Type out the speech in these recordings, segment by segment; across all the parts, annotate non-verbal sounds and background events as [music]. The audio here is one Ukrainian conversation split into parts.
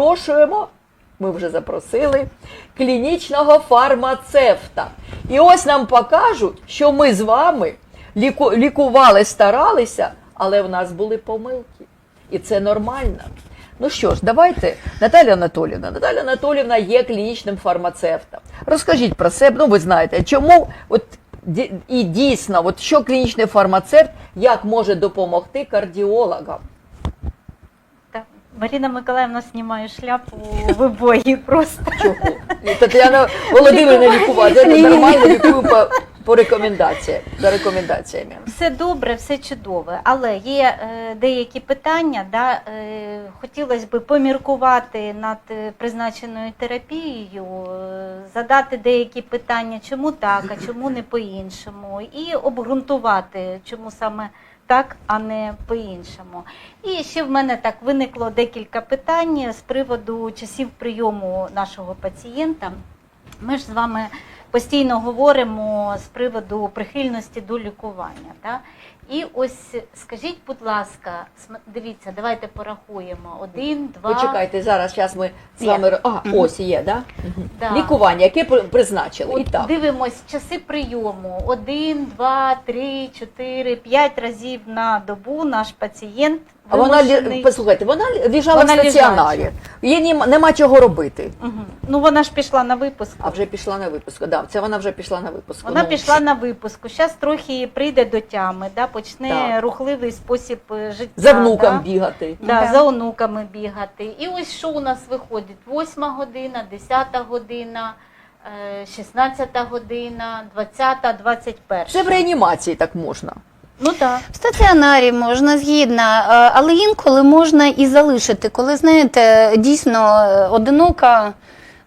Запрошуємо, ми вже запросили, клінічного фармацевта. І ось нам покажуть, що ми з вами ліку- лікували, старалися, але в нас були помилки. І це нормально. Ну що ж, давайте, Наталя Анатолівна. Наталя Анатолівна є клінічним фармацевтом. Розкажіть про себе, ну ви знаєте, чому от і дійсно, от що клінічний фармацевт, як може допомогти кардіологам? Так, Марина Миколаївна знімає шляпу в обої просто. Чого? І Тетяна Володимирівна лікувати. Я нормально лікую по, по рекомендаціям, за рекомендаціями. Все добре, все чудове, але є е, деякі питання. Да, е, хотілося б поміркувати над е, призначеною терапією, е, задати деякі питання, чому так, а чому не по-іншому, і обґрунтувати, чому саме так, а не по-іншому. І ще в мене так виникло декілька питань з приводу часів прийому нашого пацієнта. Ми ж з вами постійно говоримо з приводу прихильності до лікування. Да? І ось скажіть, будь ласка, дивіться, давайте порахуємо. Один, два. Почекайте, зараз зараз ми з вами. А, ось є, да? Да. Лікування, яке призначили. призначили. І так. дивимось часи прийому. Один, два, три, чотири, п'ять разів на добу наш пацієнт. А вона лі- послухайте, вона лежала Вона в стаціонарі. лежача. Їй нема, нема чого робити. Мгм. Ну вона ж пішла на випуск. А вже пішла на випуск. Да, це вона вже пішла на випуск. Вона Ну, пішла на випуску. Зараз трохи прийде до тями, да, почне Так. рухливий спосіб е, життя. За внуком да. бігати. Да, Да. За онуками бігати. І ось що у нас виходить: 8 година, 10 година, е, 16 година, 20, 21. Це в реанімації так можна. Ну так. В стаціонарі можна згідна, е, але інколи можна і залишити, коли знаєте, дійсно е, одинока,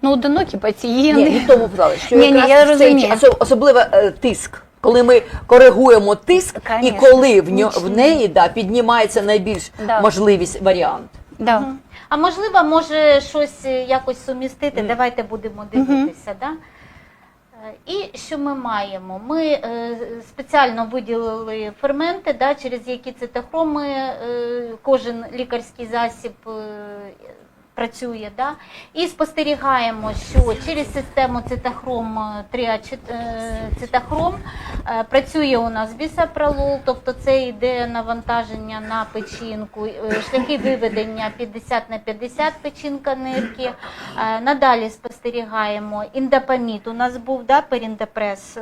ну одинокі пацієнти. Ні, не в тому правда, що Ні, ні, я розумію. час- особливо е, тиск. Коли ми коригуємо тиск, і коли в, ньо- в неї да, піднімається найбільш Да. можливість варіант. Да. Мгм. А можливо, може щось якось сумістити. Давайте будемо дивитися. Да? І що ми маємо? Ми е, спеціально виділили ферменти, да, через які цитохроми е, кожен лікарський засіб е, працює. Да? І спостерігаємо, що через систему цитохром 3 цитохром е, працює у нас бісопролол, тобто це йде навантаження на печінку, е, шляхи виведення 50 на 50 печінка нирки. Е, Надалі спостерігаємо індопамід. У нас був да, періндепрес. е,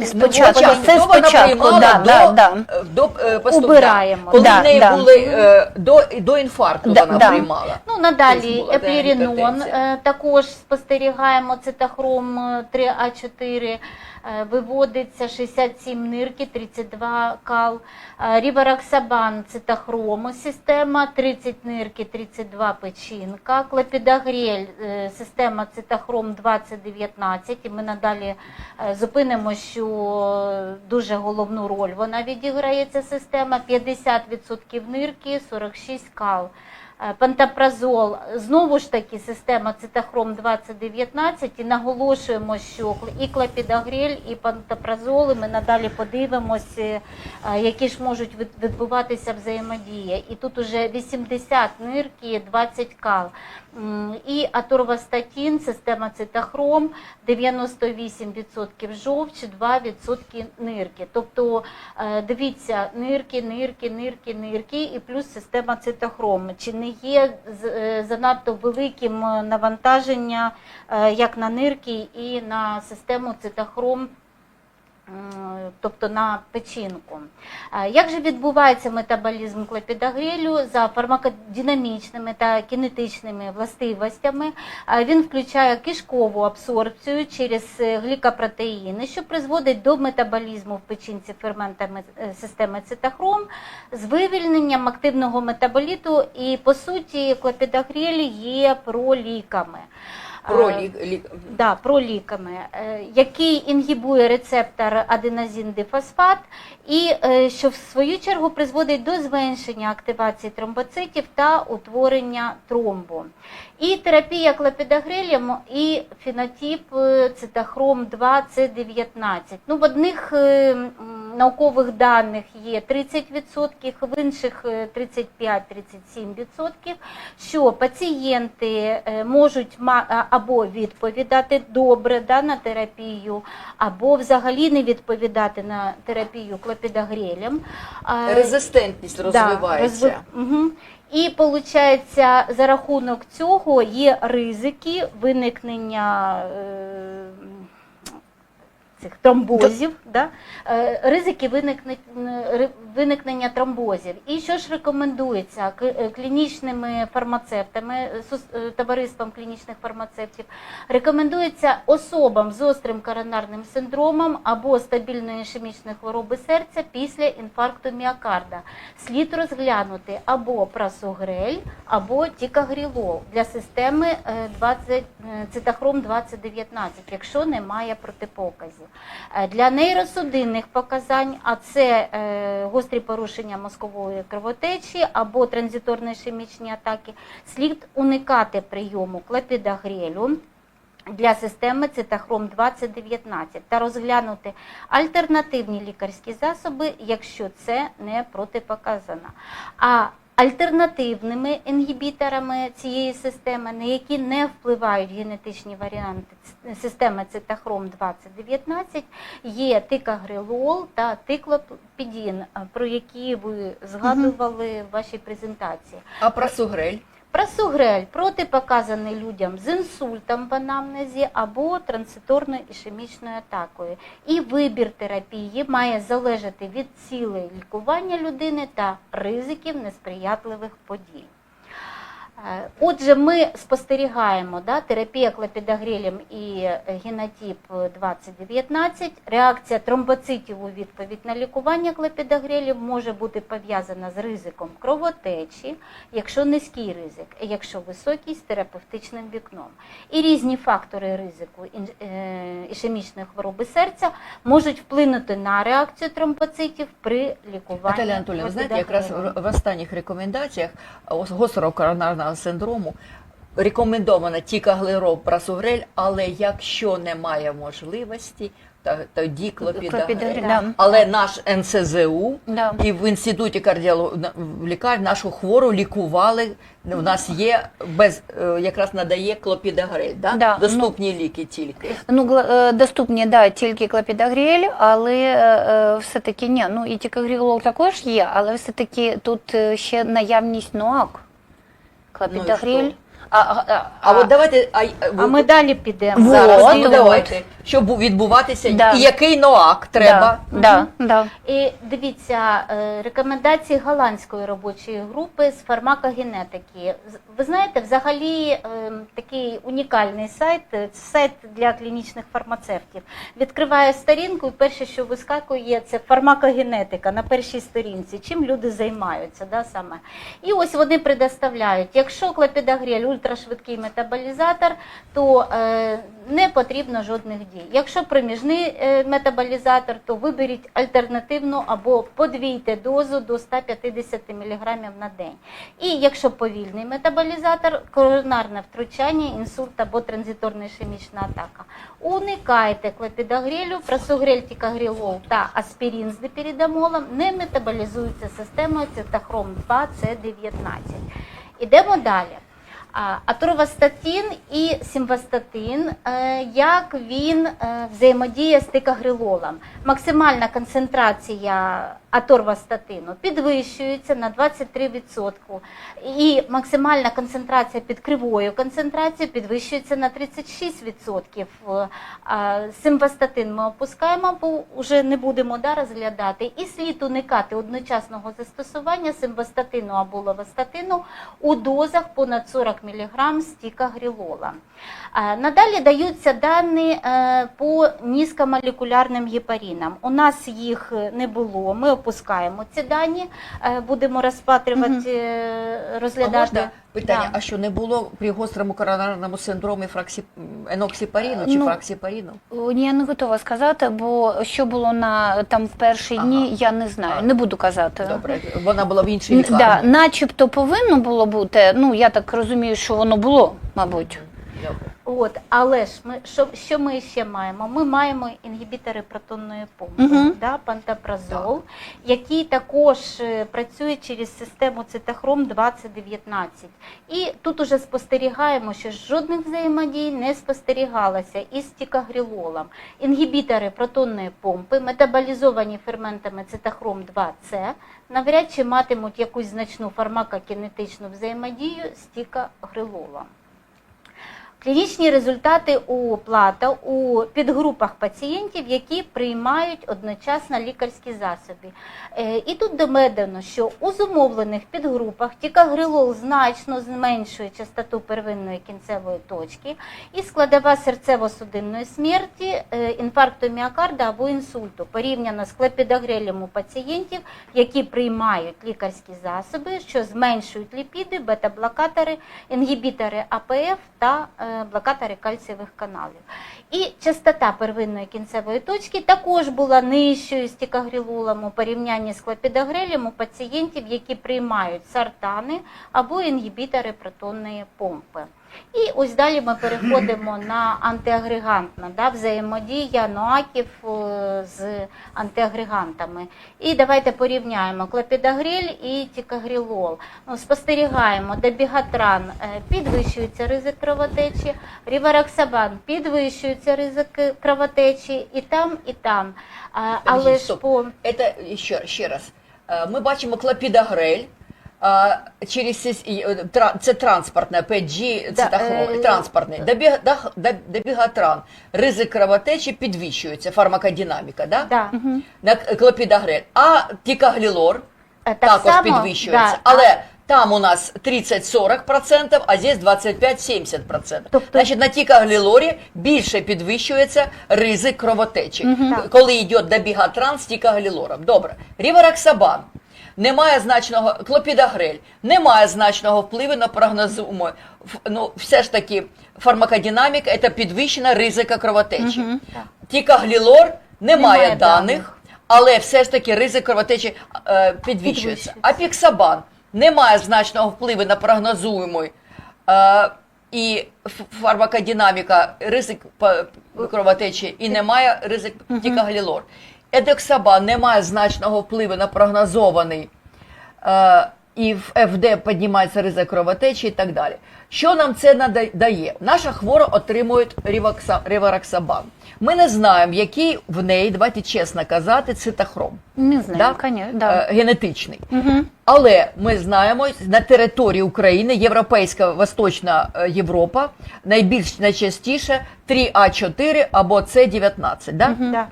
е, Спочатку, це спочатку, да, до, да, да. е, до е, Убираємо. Коли в неї були е, до, до інфаркту Да, вона да. приймала. Ну, надалі Тобто була епірінон, е, також спостерігаємо цитохром е, 3А4, е, виводиться 67 нирки, 32 кал, Е, рібароксабан цитохрому система, 30 нирки, 32 печінка, клопідогрель е, система цитохром 2019, і ми надалі е, зупинимо, що дуже головну роль вона відіграє ця система, 50% нирки, 46 кал. Е, Пантопразол, знову ж таки, система цитохром 2019 і наголошуємо, що і клопідогрель, і пантопразоли ми надалі подивимося, е, які ж можуть відбуватися взаємодія. І тут уже 80 нирки, 20 кал. І аторвастатін, система цитохром, 98% жовч, 2% нирки. Тобто, е, дивіться, нирки, нирки, нирки, нирки і плюс система цитохром. Чи не є з- е, занадто великим е, навантаження е, як на нирки і на систему цитохром? М, Тобто на печінку. Е, Як же відбувається метаболізм клопідогрелю за фармакодинамічними та кінетичними властивостями? Е, Він включає кишкову абсорбцію через е, глікопротеїни, що призводить до метаболізму в печінці ферментами е, системи цитохром з вивільненням активного метаболіту, і по суті клопідогрель є проліками. Про лік, Да, проліками, е, який інгібує рецептор аденозин-дифосфат, і е, що в свою чергу призводить до зменшення активації тромбоцитів та утворення тромбу. І терапія клопідогрелем і фенотип е, цитохром 2 це 19 Ну, в одних наукових даних є 30%, в інших е, 35-37%, що пацієнти е, можуть ма- або відповідати добре да, на терапію, або взагалі не відповідати на терапію клопідогрелем. Резистентність Да, розвивається. розви- Мгм. І виходить, за рахунок цього є ризики виникнення е, цих тромбозів, да? е, ризики виникнення, виникнення тромбозів. І що ж рекомендується е, клінічними фармацевтами, е, е, товариством клінічних фармацевтів? Рекомендується особам з острим коронарним синдромом або стабільної ішемічної хвороби серця після інфаркту міокарда. Слід розглянути або прасогрель, або тікагрілол для системи е, 20, е, цитохром 2019, якщо немає протипоказів. Для нейросудинних показань, а це е, гострі порушення мозкової кровотечі або транзиторні ішемічні атаки, слід уникати прийому клепідагрелю для системи цитохром 2019 та розглянути альтернативні лікарські засоби, якщо це не протипоказано. А альтернативними інгібіторами цієї системи, на які не впливають генетичні варіанти системи цитохром 2019, є тикагрилол та тиклопідін, про які ви згадували в вашій презентації. А прасугрель? Прасугрель протипоказаний людям з інсультом в анамнезі або транзиторною ішемічною атакою. І вибір терапії має залежати від цілей лікування людини та ризиків несприятливих подій. Е, Отже, ми спостерігаємо да, терапія клопідогрелем і е, генотип 2019. Реакція тромбоцитів у відповідь на лікування клопідогрелем може бути пов'язана з ризиком кровотечі, якщо низький ризик, якщо високий з терапевтичним вікном. І різні фактори ризику е, ішемічної хвороби серця можуть вплинути на реакцію тромбоцитів при лікуванні. Наталя Анатольовна, ви знаєте, якраз в останніх рекомендаціях ос- коронарного синдрому рекомендовано тікаглерол, прасугрель, але якщо немає можливості, то тоді клопідогрель. Да. Але наш НСЗУ Да. і в інституті кардіології лікарні нашу хвору лікували. У нас є без е, якраз надає клопідогрель, да? Да, доступні ліки тільки. Ну, е, доступні, да, тільки клопідогрель, але е, е, все-таки ні. Ну і тікагрілол також є, але все-таки тут е, ще наявність НОАК. Клопідогрель. Ну і що? а, а, а, А от давайте а, А ми далі підемо. зараз от. давайте, щоб відбуватися, Да. і який ноак треба. Да, да, да. І дивіться е, рекомендації голландської робочої групи з фармакогенетики. З- Ви знаєте, взагалі е, такий унікальний сайт, е, це сайт для клінічних фармацевтів. Відкриває сторінку, і перше, що вискакує, це фармакогенетика на першій сторінці. Чим люди займаються, да, саме. І ось вони предоставляють, якщо клопідогрель ультрашвидкий метаболізатор, то е, не потрібно жодних дій. Якщо проміжний е, метаболізатор, то виберіть альтернативну або подвійте дозу до 150 мг на день. І якщо повільний метаболізатор, коронарне втручання, інсульт або транзиторна ішемічна атака. Уникайте клопідогрелю, просугрель, тікагрілол та аспірин з депірідамолом не метаболізуються системою цитохром 2 С19. Ідемо далі. А, і симвастатин, е, як він е, взаємодіє з тикагрилолом. Максимальна концентрація аторвастатину підвищується на 23%, і максимальна концентрація під кривою концентрацією підвищується на 36%. Е, Симвастатин ми опускаємо, бо вже не будемо да, розглядати. І слід уникати одночасного застосування симвастатину або ловастатину у дозах понад 40 мг стікагрілола. Е, Надалі даються дані е, по низькомолекулярним гепаринам. У нас їх не було. Ми опускаємо ці дані, е, будемо розпатрювати, е, А розглядати. можна питання, Да. а що не було при гострому коронарному синдромі фраксі... еноксипаріну чи Ну, фраксіпаріну? Я не готова сказати, бо що було на там в перші Ага. дні, я не знаю. Не буду казати. Добре, вона була в іншій лікарні. Да, начебто повинно було бути. Ну я так розумію, що воно було, мабуть. Добре. От, але ж ми що, що ми ще маємо? Ми маємо інгібітори протонної помпи, Мгм. да, пантопразол, який також е, працює через систему цитохром 2019. І тут уже спостерігаємо, що жодних взаємодій не спостерігалося із тікагрілолом. Інгібітори протонної помпи, метаболізовані ферментами цитохром 2С, навряд чи матимуть якусь значну фармакокінетичну взаємодію з тікагрилолом. Клінічні результати у плата у підгрупах пацієнтів, які приймають одночасно лікарські засоби. Е, І тут доведено, що у зумовлених підгрупах тікагрилол значно зменшує частоту первинної кінцевої точки і складова серцево-судинної смерті, е, інфаркту міокарда або інсульту, порівняно з клепідогрелем у пацієнтів, які приймають лікарські засоби, що зменшують ліпіди, бета-блокатори, інгібітори АПФ та блокатори кальцієвих каналів. І частота первинної кінцевої точки також була нижчою з тікагрілолом у порівнянні з клопідогрелем у пацієнтів, які приймають сартани або інгібітори протонної помпи. І ось далі ми переходимо на антиагрегантна да, взаємодія ноаків е, з антиагрегантами. І давайте порівняємо клопідогрель і тікагрілол. Ну, спостерігаємо, дебігатран е, підвищується ризик кровотечі, рівароксабан підвищується ризик кровотечі і там, і там. Але ж по Это ще, ще раз. Е, Ми бачимо клопідогрель. Е, Через е, тра- це транспортне 5G, Да, цитохром, е, транспортний. Добіг- дах- Добігатран. Ризик кровотечі підвищується, фармакодинаміка, да? да, на к- А тікаглілор е, так також само, підвищується. да, Але там у нас 30-40%, а здесь 25-70%. Тобто- Значить, на тікаглілорі більше підвищується ризик кровотечі, Так. коли йде добігатран з тікаглілором. Добре. Рівароксабан. Немає значного клопідогрель, немає значного впливу на прогнозуємо. Ну, все ж таки, фармакодинаміка це підвищена ризика кровотечі. Так. Тікаглілор немає, Немає даних, даних. але все ж таки ризик кровотечі е, підвищується. Апіксабан немає значного впливу на прогнозуємий е, і фармакодинаміка, ризик кровотечі і немає ризик тікаглілор. Едексабан не має значного впливу на прогнозований е, і в ФД піднімається ризик кровотечі і так далі. Що нам це нада- дає? Наша хвора отримує рівокса- Ми не знаємо, який в неї, давайте чесно казати, цитохром Не знаю, Да? конечно, да. е, генетичний. Мгм. Але ми знаємо, на території України, Європейська Восточна е, Європа, найбільш найчастіше 3А4 або С19. Да? Да.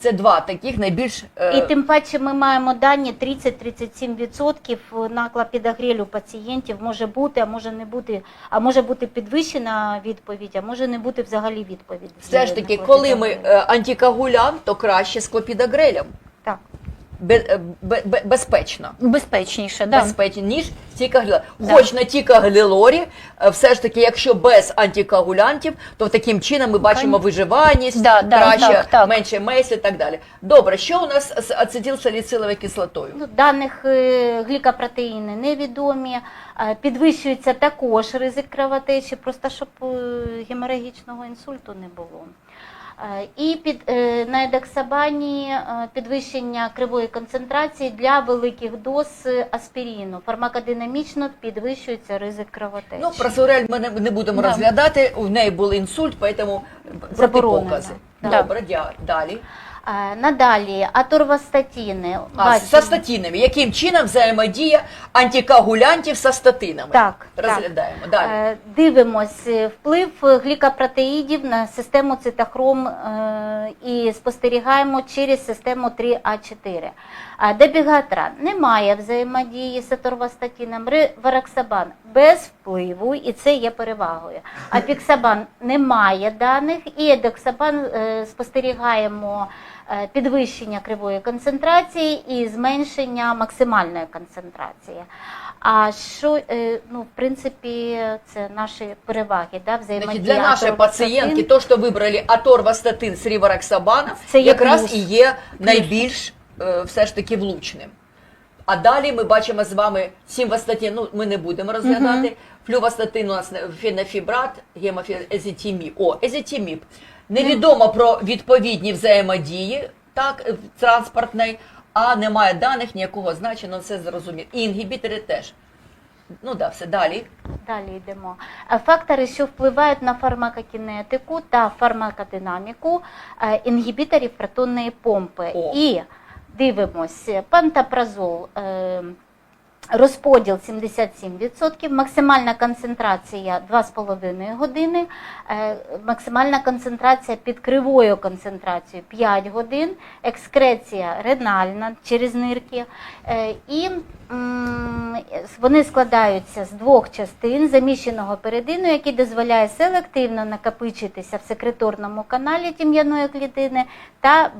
Це два таких найбільш е, І тим паче ми маємо дані 30-37% накла підогрілю пацієнтів може бути, а може не бути, а може бути підвищена відповідь, а може не бути взагалі відповідь. все ж таки, коли ми е, антикоагулянт, то краще з клопідогрелем. Бе- е, бе- бе- безпечно. Безпечніше, да. Безпечно, ніж тікаглілор. Да. Хоч на тікаглілорі, е, все ж таки, якщо без антикоагулянтів, то таким чином ми бачимо Кон- виживаність, Да, да, краще, так, так. менше месі і так далі. Добре, що у нас з ацетилсаліциловою кислотою? Ну, даних е, глікопротеїни невідомі, е, підвищується також ризик кровотечі, просто щоб е, геморагічного інсульту не було. Е, І під, е, на едексабані е, підвищення кривої концентрації для великих доз аспіріну. Фармакодинамічно підвищується ризик кровотечі. Ну, про сурель ми не, не будемо Да. розглядати, у неї був інсульт, тому протипокази. Да. Добре, дя- далі. Е, Надалі аторвастатіни. А, Бачимо. со статинами. Яким чином взаємодія антикоагулянтів со статинами? Так. Розглядаємо. Далі. Е, Дивимось е, вплив глікопротеїдів на систему цитохром е, і спостерігаємо через систему 3А4. А Дебігатран немає взаємодії з аторвастатином, вароксабан без впливу, і це є перевагою. [laughs] Апіксабан немає даних, і едоксабан е, спостерігаємо підвищення кривої концентрації і зменшення максимальної концентрації. А що, е, ну, в принципі, це наші переваги, да, взаємодія. Для нашої пацієнтки, то, що вибрали аторвастатин з рівароксабаном, Це якраз плюс. і є найбільш е, все ж таки влучним. А далі ми бачимо з вами сімвастатин, ну ми не будемо розглядати. флювастатин у нас фенофібрат, гемофізетіміб. О, езетіміб. Невідомо про відповідні взаємодії, так, е, транспортної, а немає даних, ніякого значення, все зрозуміло. І інгібітори теж. Ну да, все далі. Далі йдемо. Е, Фактори, що впливають на фармакокінетику та фармакодинаміку е, інгібіторів протонної помпи. О. І дивимось, пантапразол. Розподіл 77%, максимальна концентрація 2,5 години, е, максимальна концентрація під кривою концентрацією 5 годин, екскреція ренальна через нирки. е, І вони складаються з двох частин заміщеного передину, який дозволяє селективно накопичитися в секреторному каналі тім'яної клітини та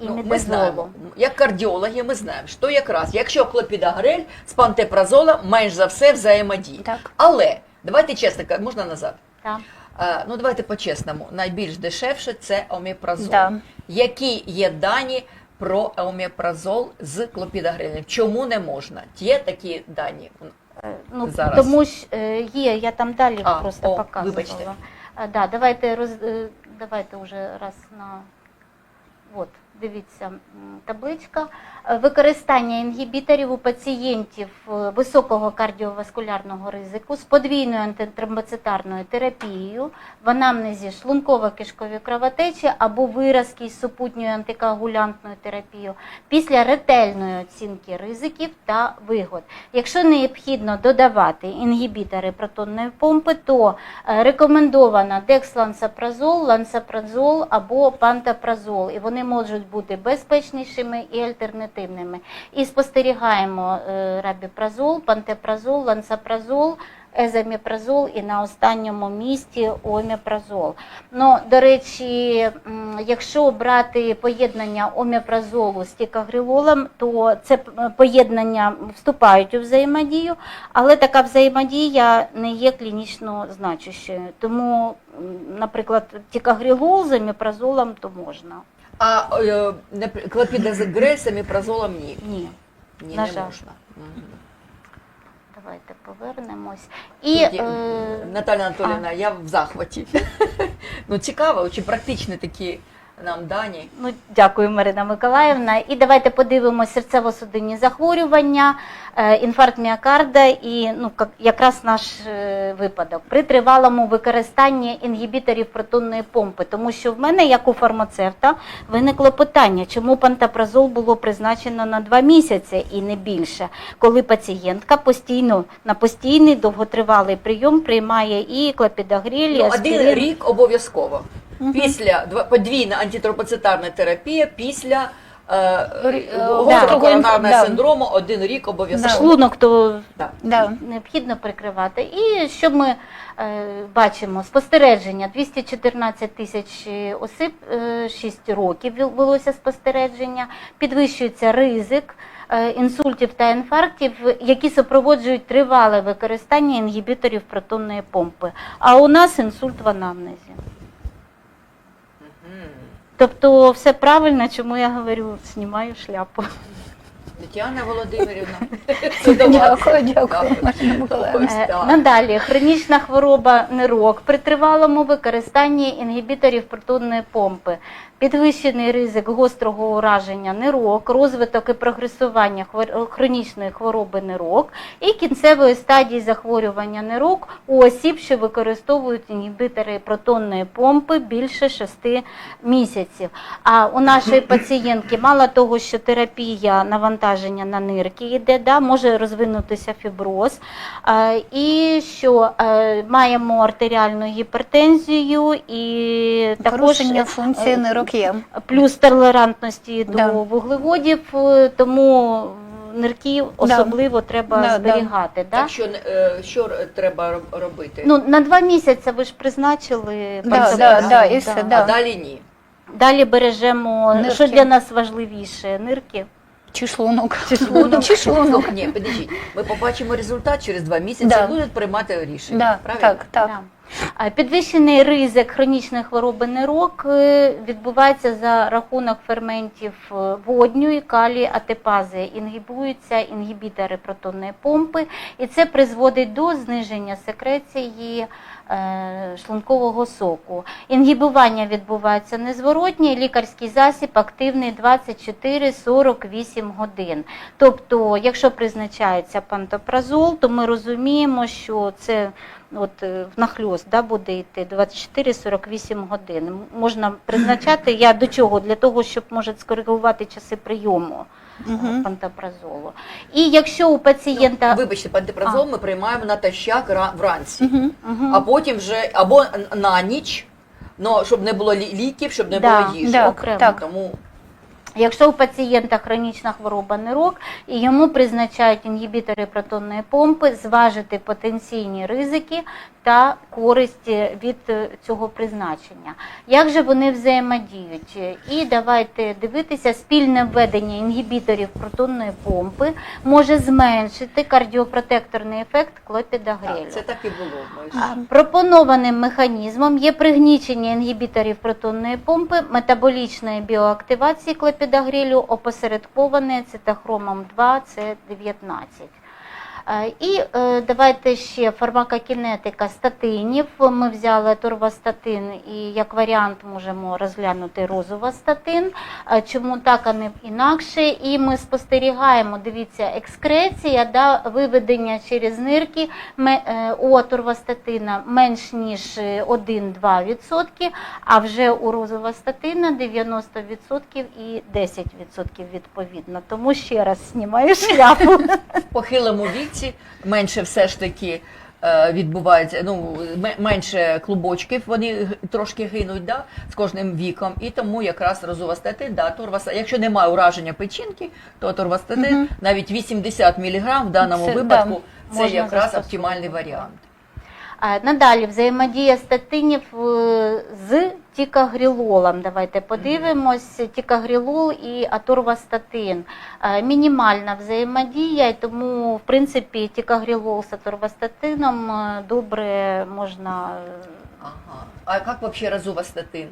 Ну, ми знаємо, як кардіологи, ми знаємо, що якраз, якщо клопідогрель з пантепразолом менш за все взаємодіє. Так. Але давайте чесно, можна назад. Так. Е, ну давайте по-чесному. Найбільш дешевше це омепразол. Да. Які є дані про омепразол з клопідогрелем? Чому не можна? Є такі дані? Е, Ну, Зараз. Тому ж е, є, я там далі А, просто о, показувала. вибачте. Е, Да, давайте, роз, е, давайте вже раз на. От, дивіться, табличка. Е, Використання інгібіторів у пацієнтів е, високого кардіоваскулярного ризику з подвійною антитромбоцитарною терапією в анамнезі шлунково-кишкові кровотечі або виразки з супутньою антикоагулянтною терапією після ретельної оцінки ризиків та вигод. Якщо необхідно додавати інгібітори протонної помпи, то е, рекомендовано декслансапразол, лансапразол або пантапразол, і вони можуть бути безпечнішими і альтернативними. І спостерігаємо е, рабіпразол, пантепразол, лансапразол. Езаміпразол і на останньому місці омепразол. Ну, до речі, якщо брати поєднання омепразолу з тікагрилолом, то це поєднання вступають у взаємодію, але така взаємодія не є клінічно значущою. Тому, наприклад, тікагрилол з омепразолом то можна. А е, клопідогрель з омепразолом ні. Ні. Ні, На не жаль. можна. Мгм. Давайте повернемось. І Тоді, е, Наталя Анатоліївна, я в захваті. [laughs] ну цікаво, очень практичні такі нам дані. Ну, дякую, Марина Миколаївна. І давайте подивимося серцево-судинні захворювання, е, інфаркт міокарда і ну, якраз наш е, випадок при тривалому використанні інгібіторів протонної помпи. Тому що в мене, як у фармацевта, виникло питання, чому пантапразол було призначено на два місяці і не більше, коли пацієнтка постійно на постійний довготривалий прийом приймає і клопідогріль, і Ну, один рік обов'язково. Після два- подвійна антитромбоцитарна терапія, після е, е, гострокоронарного да. синдрому один рік обов'язково. шлунок, то Да. Да. необхідно прикривати. І що ми е, бачимо? Спостереження 214 тисяч осіб, е, 6 років велося спостереження, підвищується ризик. е, Інсультів та інфарктів, які супроводжують тривале використання інгібіторів протонної помпи. А у нас інсульт в анамнезі. Тобто все правильно, чому я говорю, знімаю шляпу. Тетяна Володимирівна. [laughs] Дякую, дякую, Марина Миколаївна. Е. Надалі хронічна хвороба нирок при тривалому використанні інгібіторів протонної помпи, підвищений ризик гострого ураження нирок, розвиток і прогресування хронічної хвороби нирок і кінцевої стадії захворювання нирок у осіб, що використовують інгібітори протонної помпи більше 6 місяців. А у нашої [coughs] пацієнтки мало того, що терапія навантаження на нирки йде, да, може розвинутися фіброз, і що е, маємо артеріальну гіпертензію і також Порушення функції е, нирок є. плюс толерантності Да. до вуглеводів, е, тому нирки особливо треба Да, да. зберігати. Да? Так що, е, що р- треба роб- робити? Ну, на два місяці ви ж призначили. Да, пантопразол, да, да, і все, да. А далі ні. Далі бережемо, Нирки. що для нас важливіше, нирки. Чи шлунок. Чи шлунок. Ні, подождіть. Ми побачимо результат через два місяці Да. і будуть приймати рішення. Да, Правильно? так, так. Да. Підвищений ризик хронічної хвороби нирок е, відбувається за рахунок ферментів е, водню і калії атепази. Інгібуються інгібітори протонної помпи, і це призводить до зниження секреції е, шлункового соку. Інгібування відбувається незворотнє, лікарський засіб активний 24-48 годин. Тобто, якщо призначається пантопразол, то ми розуміємо, що це от е, внахльост да, буде йти 24-48 годин. Можна призначати, я до чого? Для того, щоб може скоригувати часи прийому Мгм. пантопразолу. І якщо у пацієнта... Вибачте, пантепразол ми приймаємо натощак ра- вранці, Мгм. Мгм. а потім вже або на ніч, ну, щоб не було ліків, щоб не Да, було їжі. так, окремо. так. Тому Якщо у пацієнта хронічна хвороба нирок і йому призначають інгібітори протонної помпи, зважити потенційні ризики та користь від е, цього призначення. Як же вони взаємодіють? І давайте дивитися, спільне введення інгібіторів протонної помпи може зменшити кардіопротекторний ефект клопідогрелю. так, це так і було. А, Пропонованим механізмом є пригнічення інгібіторів протонної помпи, метаболічної біоактивації клопідогрелю, опосередковане цитохромом 2 С19. Е, І е, давайте ще фармакокінетика статинів. Ми взяли аторвастатин і як варіант можемо розглянути розовастатин. Е, Чому так, а не інакше? І ми спостерігаємо, дивіться, екскреція, да, виведення через нирки е, у аторвастатина менш ніж е, 1-2%, а вже у розовастатина 90% і 10% відповідно. Тому ще раз знімаю шляпу. похилому віці менше все ж таки е, відбувається, ну ме- менше клубочків, вони трошки гинуть да, з кожним віком, і тому якраз розовастатин, да, торвастатин. Якщо немає ураження печінки, то торвастатин угу. навіть 80 мг в даному Це, випадку да, це якраз оптимальний варіант. Надалі взаємодія статинів е, з тікагрілолом. Давайте подивимось. Тікагрілол і аторвастатин. Мінімальна взаємодія, тому в принципі тікагрілол з аторвастатином е, добре можна. е, Ага. А як взагалі розовастатин?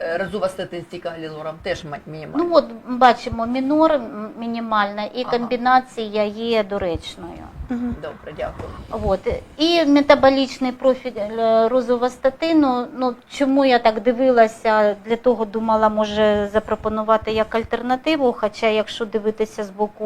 Е, Розовастатин з тікаглілором теж ма- мінімальний. Ну от бачимо мінор мінімальна і комбінація є доречною. Добре, дякую. От. І метаболічний профіль е, розовастатину, ну чому я так дивилася, для того думала, може запропонувати як альтернативу, хоча якщо дивитися з боку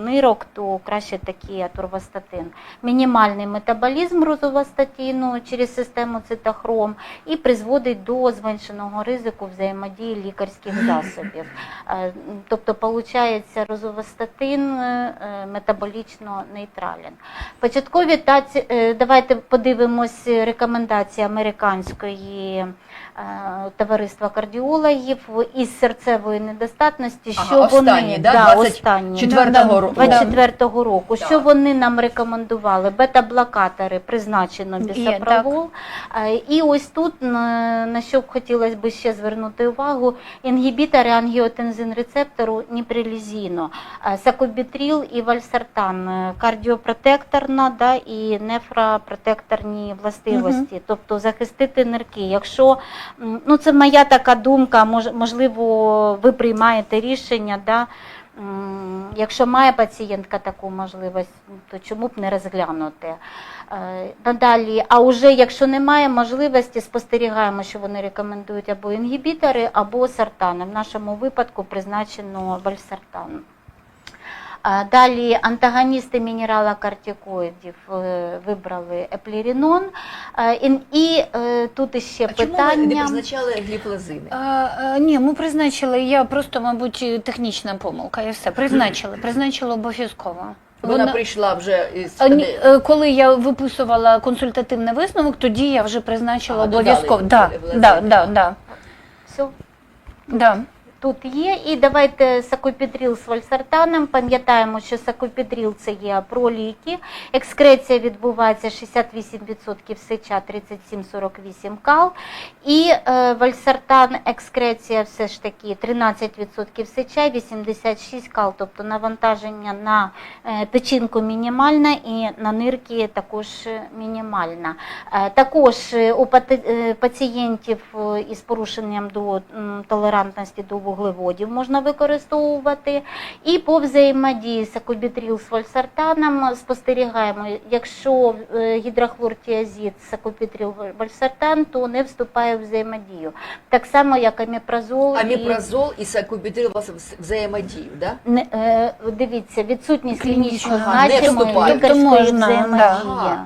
нирок, то краще такий аторвастатин. Мінімальний метаболізм розовастатину через систему цитохром і призводить до зменшеного ризику взаємодії лікарських [laughs] засобів. Е, Тобто, виходить, розовастатин е, метаболічно нейтрален. Початкові е, давайте подивимось рекомендації американської товариства кардіологів із серцевої недостатності, що Ага, останні, вони да, да, 24 останні. Четвертого року. 24-го року. Так. Що вони нам рекомендували? Бета-блокатори призначено бісопролол. Е, І ось тут на, що б хотілося б ще звернути увагу, інгібітори ангіотензин рецептору ніприлізіно, е, сакубітріл і вальсартан, е, кардіопротекторна да, і нефропротекторні властивості, тобто захистити нирки. Якщо ну це моя така думка, можливо, ви приймаєте рішення. Да, Якщо має пацієнтка таку можливість, то чому б не розглянути? Е, Надалі, а уже якщо немає можливості, спостерігаємо, що вони рекомендують або інгібітори, або сартани. В нашому випадку призначено вальсартан. Далі антагоністи мінералокортикоїдів е, вибрали еплірінон. Е, І, е, тут іще А чому ви не призначали а, ні, ми призначили, я просто, мабуть, технічна помилка, і все. Призначили, [clears throat] призначили обов'язково. Вона прийшла вже із ні, коли я виписувала консультативний висновок, тоді я вже призначила обов'язково. Да, да, да, да, Все. да. Тут є. І давайте сакопідріл з вальсартаном. Пам'ятаємо, що сакопідріл це є проліки. Екскреція відбувається 68% сеча, 37-48 кал. І е, вальсартан екскреція все ж таки 13% сеча, 86 кал, тобто навантаження на е, печінку мінімальне і на нирки також мінімальна. Е, Також е, у е, пацієнтів е, із порушенням до толерантності до вуглеводів можна використовувати. І по взаємодії сакобітріл з вальсартаном спостерігаємо, якщо е, гідрохлортіазид, сакобітріл, вальсартан, то не вступає в взаємодію. Так само, як аміпразол. Аміпразол і сакубітрил взаємодіють, да? не, е, дивіться, відсутність клінічного значимої лікарської взаємодії. да.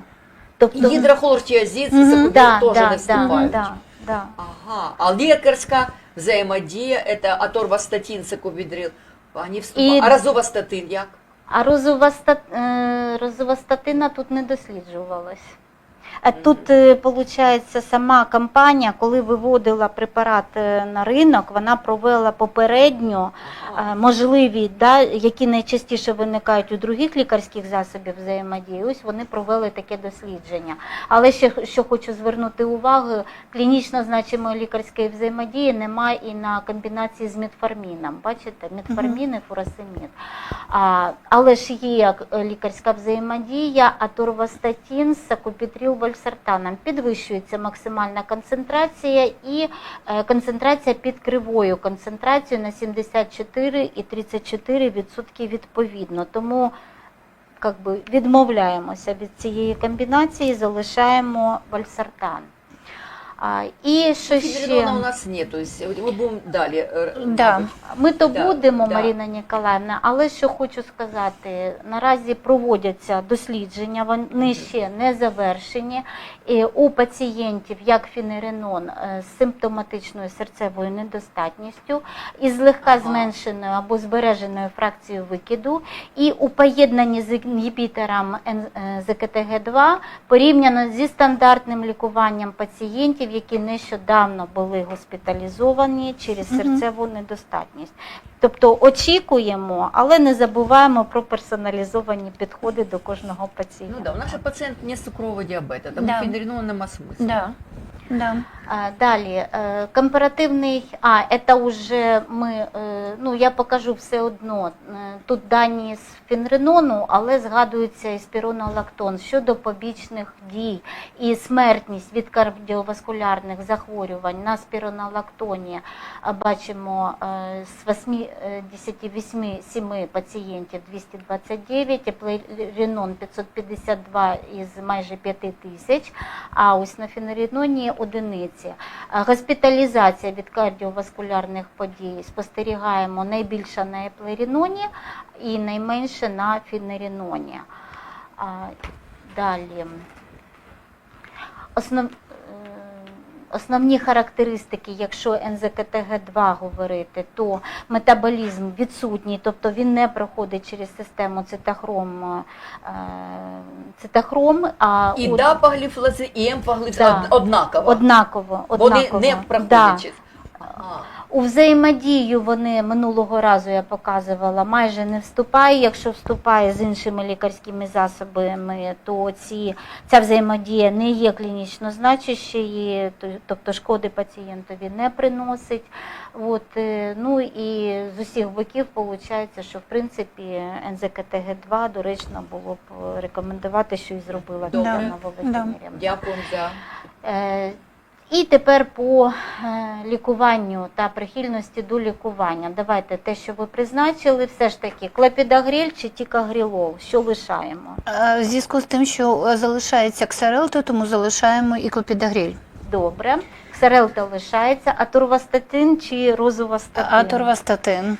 Тобто, І гідрохлортіазид, Мгм. і сакубітрил да, теж да, не вступають. да, да. Ага, а лікарська взаємодія, це аторвастатин, сакубідрил, вони вступають. І- А розовастатин як? А розова, ста- е, розова статина тут не досліджувалась. Тут, виходить, сама компанія, коли виводила препарат е, на ринок, вона провела попередньо е, можливі, да, які найчастіше виникають у других лікарських засобів взаємодії. Ось вони провели таке дослідження. Але ще що хочу звернути увагу, клінічно значимої лікарської взаємодії немає і на комбінації з метформіном. Бачите, метформін і фуросемід. А, але ж є е, лікарська взаємодія, аторвастатін сакупітріл вальсартаном. Підвищується максимальна концентрація і е, концентрація під кривою концентрацією на 74 і 34% відповідно. Тому как би, відмовляємося від цієї комбінації, залишаємо вальсартан. А, і що ще? У нас нет, то есть мы будем далі. е, Да. Ми то Да, будемо, да. Маріна Ніколаївна, але що хочу сказати, наразі проводяться дослідження, вони ще не завершені. І у пацієнтів як фінеринон е, з симптоматичною серцевою недостатністю із злегка Ага. зменшеною або збереженою фракцією викиду, і у поєднанні з інгібітором Н- е, ЗКТГ2 порівняно зі стандартним лікуванням пацієнтів, які нещодавно були госпіталізовані через серцеву недостатність. Тобто очікуємо, але не забуваємо про персоналізовані підходи до кожного пацієнта. Ну да, у нас же пацієнт не з цукрового діабету, тому да. фендріну нема смисла. Да. Да. А, Далі е, компаративний, а це вже ми е, ну я покажу все одно. Е, тут дані з фінренону, але згадується і спіронолактон щодо побічних дій і смертність від кардіоваскулярних захворювань на спіронолактоні бачимо з 8 10-7 пацієнтів 229, теплорінон 552 із майже 5 тисяч, а ось на феноріноні одиниці. Госпіталізація від кардіоваскулярних подій спостерігаємо найбільше на еплеріноні і найменше на феноріноні. Далі. Основ... Основні характеристики, якщо НЗКТГ2 говорити, то метаболізм відсутній, тобто він не проходить через систему цитохром, е, цитохром а І от- дапагліфлози, і емпагліфлози Да. однаково. Однаково, Вони не Да. проходять. Ага. У взаємодію вони минулого разу я показувала, майже не вступає. Якщо вступає з іншими лікарськими засобами, то ці, ця взаємодія не є клінічно значущою, тобто шкоди пацієнтові не приносить. От, е, ну і з усіх боків виходить, що в принципі НЗКТГ2 доречно було б рекомендувати, що і зробила Добре. Дякую за Е, І тепер по е, лікуванню та прихильності до лікування. Давайте те, що ви призначили, все ж таки клопідогріль чи тікагрілол, що лишаємо? Е, В зв'язку з тим, що е, залишається ксарелто, тому залишаємо і клопідогріль. Добре. Ксарелта лишається, а турвастатин чи розовастатин? Аторвастатин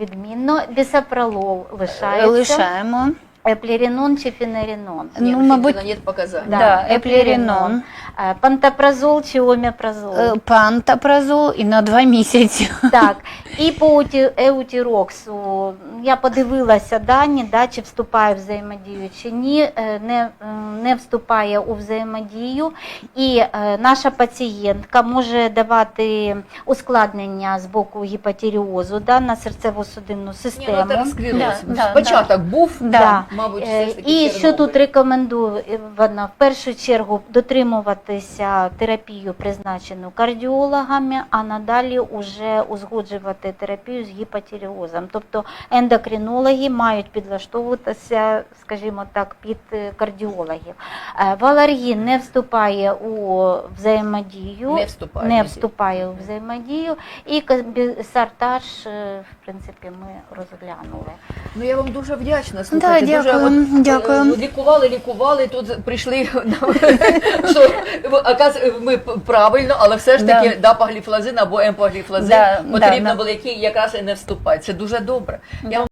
Відмінно. Бісапролол Е, лишається. лишаємо. Еплерінон чи фінерінон? Ну, мабуть, нет показаний. Да, Да, еплеринон. еплеринон. Е, Пантопразол чи омепразол? Е, Пантопразол і на два місяці. Так, і по еутіроксу я подивилася дані, да, чи вступає в взаємодію, чи ні, Е, не, не вступає у взаємодію. І е, наша пацієнтка може давати ускладнення з боку гіпотіріозу да, на серцево-судинну Ні, ну, систему. атеросклероз. Да, да, Спочаток був, Да. Мабуть, Е, все ж таки І що тут рекомендовано? В першу чергу дотримуватися терапію, призначену кардіологами, а надалі вже узгоджувати терапію з гіпотіріозом. Тобто ендокринологи мають підлаштовуватися, скажімо так, під е, кардіологів. Е, Валаргін не вступає у взаємодію. Не вступає. Не вступає у взаємодію, і сартаж, в принципі, ми розглянули. Ну я вам дуже вдячна. Слухайте, Да, дякую, от, дякую. е, Лікували, лікували. Тут прийшли [laughs] [laughs] що ми правильно, але все ж таки дапагліфлазин або емпагліфлазин потрібно було, який якраз і не вступає. Це дуже добре.